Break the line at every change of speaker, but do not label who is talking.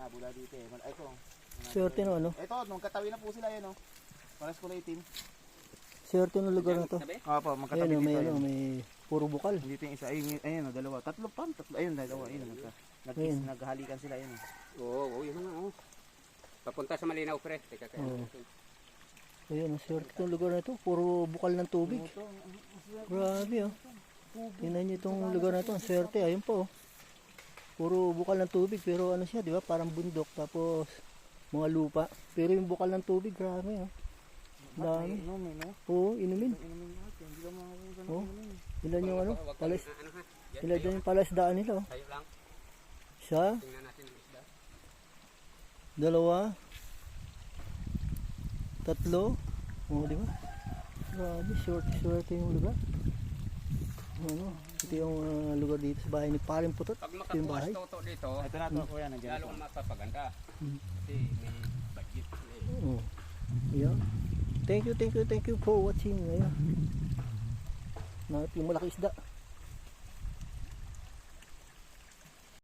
nabula dito eh. Mal- Ito.
Swerte no, ano?
Ito, nung katawi na po sila yan, oh. Pares ko na itim.
Swerte ng lugar na to.
Opo, magkatabi
Ayun,
dito.
may,
Ayun,
ano, may puro bukal.
Dito yung isa. Ayun, ayun, oh, dalawa. Tatlo pa, tatlo. Ayun, dalawa. Ayun, nagka, nag
Ayun.
naghalikan sila yun. oh.
Oo, oo, yun nga. Oh. Papunta sa Malinaw, pre. Teka, kaya.
Oo. Ayun, ang swerte ng lugar na to. Puro bukal ng tubig. Grabe oh. Tingnan niyo itong lugar na to. Ang swerte. Ayun po oh. Puro bukal ng tubig. Pero ano siya, di ba? Parang bundok. Tapos mga lupa. Pero yung bukal ng tubig, grabe oh. Dami.
No?
Oo, inumin.
Inumin natin. Hindi ka makakita ng
Oh.
inumin.
Ilan yung ano? Palas,
ano
ilan
tayo.
yung palasdaan nila oh.
Tayo lang.
Isa,
Tingnan natin ang isda.
dalawa, tatlo. Oo, di ba? Grabe, short, short yung lugar. Ano, ito yung ah, lugar dito sa bahay ni Paring Putot.
Pag
yung bahay.
toto dito,
Ito na to, kuya. Nandiyan
lalong mapapaganda.
Hmm.
Kasi may budget. Eh.
Oo. Yeah. Thank you, thank you, thank you for watching. Ayan. Na yung malaki isda.